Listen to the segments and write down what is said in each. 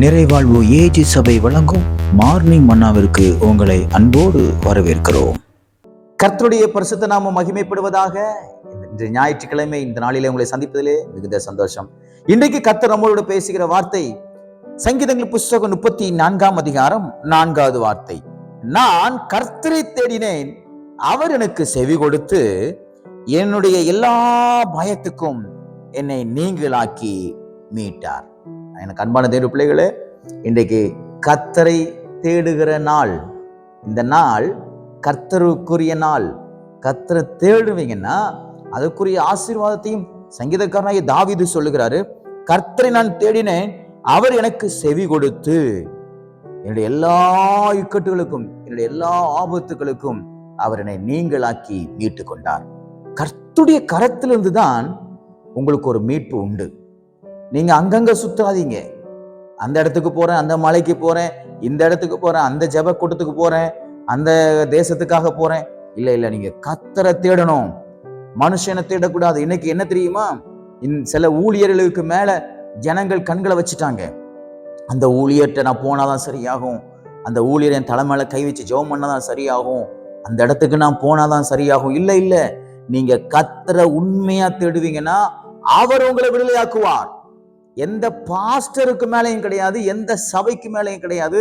நிறைவாழ்வு AG சபை வழங்கும் morning மன்னாவிற்கு உங்களை அன்போடு வரவேற்கிறோம். கர்த்தருடைய பரிசுத்த நாம மகிமைப்படுவதாக இன்று ஞாயிற்றுக்கிழமை இந்த நாளிலே உங்களை சந்திப்பதிலே மிகுந்த சந்தோஷம். இன்றைக்கு கர்த்தர் நம்மளோட பேசுகிற வார்த்தை சங்கீதங்கள் புஸ்தகம் முப்பத்தி நான்காம் அதிகாரம் நான்காவது வார்த்தை. நான் கர்த்தரை தேடினேன் அவர் எனக்கு செவி கொடுத்து என்னுடைய எல்லா பயத்துக்கும் என்னை நீங்களாக்கி மீட்டார். எனக்கு அன்பான தேடு பிள்ளைகளே இன்றைக்கு கர்த்தரை தேடுகிற நாள். இந்த நாள் கர்த்தருக்குரிய நாள். கத்தரை தேடுவீங்கன்னா அதுக்குரிய ஆசீர்வாதத்தையும் சங்கீதக்காரனாகிய தாவிது சொல்லுகிறாரு கர்த்தரை நான் தேடினேன் அவர் எனக்கு செவி கொடுத்து. என்னுடைய எல்லா இக்கட்டுகளுக்கும் என்னுடைய எல்லா ஆபத்துகளுக்கும் அவர் என்னை நீங்களாக்கி மீட்டு கொண்டார் கர்த்துடைய கரத்திலிருந்து தான் உங்களுக்கு ஒரு மீட்பு உண்டு. நீங்க அங்கங்க சுத்தாதீங்க. அந்த இடத்துக்கு போறேன் அந்த மலைக்கு போறேன் இந்த இடத்துக்கு போறேன் அந்த ஜப கூட்டத்துக்கு போறேன் அந்த தேசத்துக்காக போறேன். இல்ல இல்ல நீங்க கத்தரை தேடணும். மனுஷனை தேடக்கூடாது. இன்னைக்கு என்ன தெரியுமா? சில ஊழியர்களுக்கு மேல ஜனங்கள் கண்களை வச்சுட்டாங்க. அந்த ஊழியர்கிட்ட நான் போனாதான் சரியாகும். அந்த ஊழியர் என் தலைமையில கை வச்சு ஜெபம் பண்ணாதான் சரியாகும். அந்த இடத்துக்கு நான் போனாதான் சரியாகும். இல்ல இல்ல நீங்க கத்தரை உண்மையா தேடுவீங்கன்னா அவர் உங்களை விடுதலையாக்குவார். எந்த பாஸ்டருக்கு மேலேயும் கிடையாது எந்த சபைக்கு மேலேயும் கிடையாது.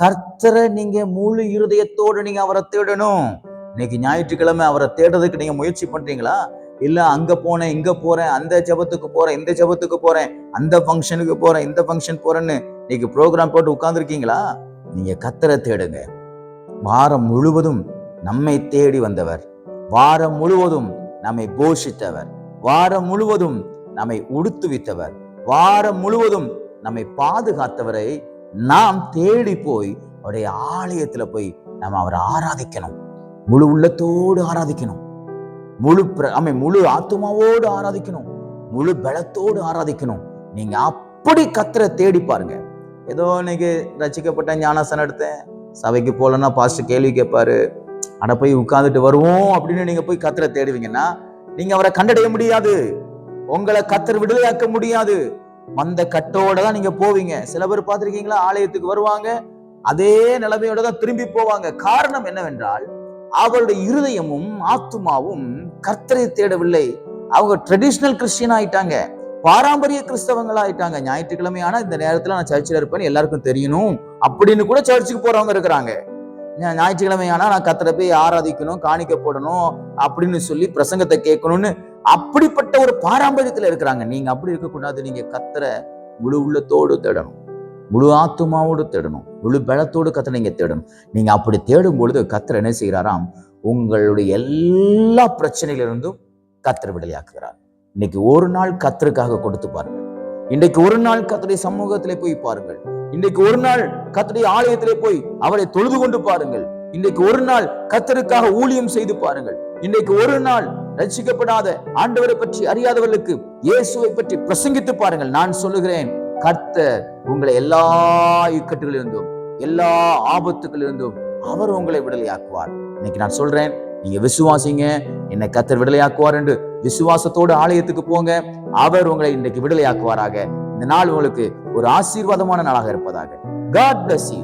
கர்த்தரை நீங்க முழு இருதயத்தோடு நீங்க அவரை தேடணும். இன்னைக்கு ஞாயிற்றுக்கிழமை அவரை தேடுறதுக்கு நீங்க முயற்சி பண்றீங்களா? இல்ல அங்க போனேன் இங்க போறேன் அந்த ஜபத்துக்கு போறேன் இந்த ஜெபத்துக்கு போறேன் அந்த ஃபங்க்ஷனுக்கு போறேன் இந்த ஃபங்க்ஷன் போறேன்னு இன்னைக்கு ப்ரோக்ராம் போட்டு உட்கார்ந்துருக்கீங்களா? நீங்க கத்தரை தேடுங்க. வாரம் முழுவதும் நம்மை தேடி வந்தவர். வாரம் முழுவதும் நம்மை போஷித்தவர். வாரம் முழுவதும் நம்மை உடுத்துவித்தவர். வாரம் முழுவதும் நம்மை பாதுகாத்தவரை நாம் தேடி போய் அவருடைய ஆலயத்துல போய் நம்ம அவரை ஆராதிக்கணும். முழு உள்ளத்தோடு ஆராதிக்கணும். முழு பிர- ஆமை முழு ஆத்துமாவோடு ஆராதிக்கணும். முழு பலத்தோடு ஆராதிக்கணும். நீங்க அப்படி கத்திர தேடி பாருங்க. ஏதோ இன்னைக்கு ரசிக்கப்பட்ட ஞானாசனம் எடுத்தேன். சபைக்கு போலன்னா பாஸ்டர் கேள்வி கேட்பாரு. அட போய் உட்காந்துட்டு வருவோம் அப்படின்னு நீங்க போய் கத்தரை தேடுவீங்கன்னா நீங்க அவரை கண்டடைய முடியாது. உங்களை கத்தர் விடுதலையாக்க முடியாது. மந்த கட்டோட தான் நீங்க போவீங்க. சில பேர் பார்த்துருக்கீங்களா? ஆலயத்துக்கு வருவாங்க. அதே நிலைமையோட தான் திரும்பி போவாங்க. காரணம் என்னவென்றால் அவருடைய இருதயமும் ஆத்துமாவும் கர்த்தரை தேடவில்லை. அவங்க ட்ரெடிஷ்னல் கிறிஸ்டியன் ஆயிட்டாங்க. பாரம்பரிய கிறிஸ்தவங்களா ஆயிட்டாங்க. ஞாயிற்றுக்கிழமை ஆனா இந்த நேரத்துல நான் சர்ச்சில் இருப்பேன்னு எல்லாருக்கும் தெரியணும். அப்படின்னு கூட சர்ச்சுக்கு போறவங்க இருக்கிறாங்க. ஞாயிற்றுக்கிழமை ஆனா நான் கத்தரை போய் ஆராதிக்கணும் காணிக்க போடணும் அப்படின்னு சொல்லி பிரசங்கத்தை கேட்கணும்னு அப்படிப்பட்ட ஒரு பாரம்பரியத்துல இருக்கிறாங்க. நீங்க அப்படி இருக்கக்கூடாது. நீங்க கத்தரை முழு உள்ளத்தோடு தேடணும். முழு ஆத்துமாவோடு தேடணும். முழு பலத்தோடு கத்தரை நீங்க தேடணும். நீங்க அப்படி தேடும் பொழுது கத்தர் என்ன செய்கிறாராம்? உங்களுடைய எல்லா பிரச்சனையிலிருந்தும் கத்தர் விடையாக்குகிறார் இன்னைக்கு ஒரு நாள் கத்தருக்காக கொடுத்து பாருங்கள். இன்றைக்கு ஒரு நாள் கத்தருடைய சமூகத்திலே போய் பாருங்கள். இன்றைக்கு ஒரு நாள் கத்தருடைய ஆலயத்திலே போய் அவரை தொழுது கொண்டு பாருங்கள். இன்றைக்கு ஒரு நாள் கத்தருக்காக ஊழியம் செய்து பாருங்கள். இன்றைக்கு ஒரு நாள் ரசிக்கப்படாத ஆண்டவரை பற்றி அறியாதவர்களுக்கு இயேசுவை பற்றி பிரசங்கித்து பாருங்கள். நான் சொல்லுகிறேன் கர்த்தர் உங்களை எல்லா இக்கட்டுகளிலிருந்தும் எல்லா ஆபத்துகளிலிருந்தும் அவர் உங்களை விடுதலையாக்குவார். இன்னைக்கு நான் சொல்றேன் நீங்க விசுவாசிங்க என்னை கத்தர் விடுதலையாக்குவார் என்று விசுவாசத்தோடு ஆலயத்துக்கு போங்க. அவர் உங்களை இன்றைக்கு விடுதலையாக்குவாராக. இந்த நாள் உங்களுக்கு ஒரு ஆசீர்வாதமான நாளாக இருப்பதாக. God bless you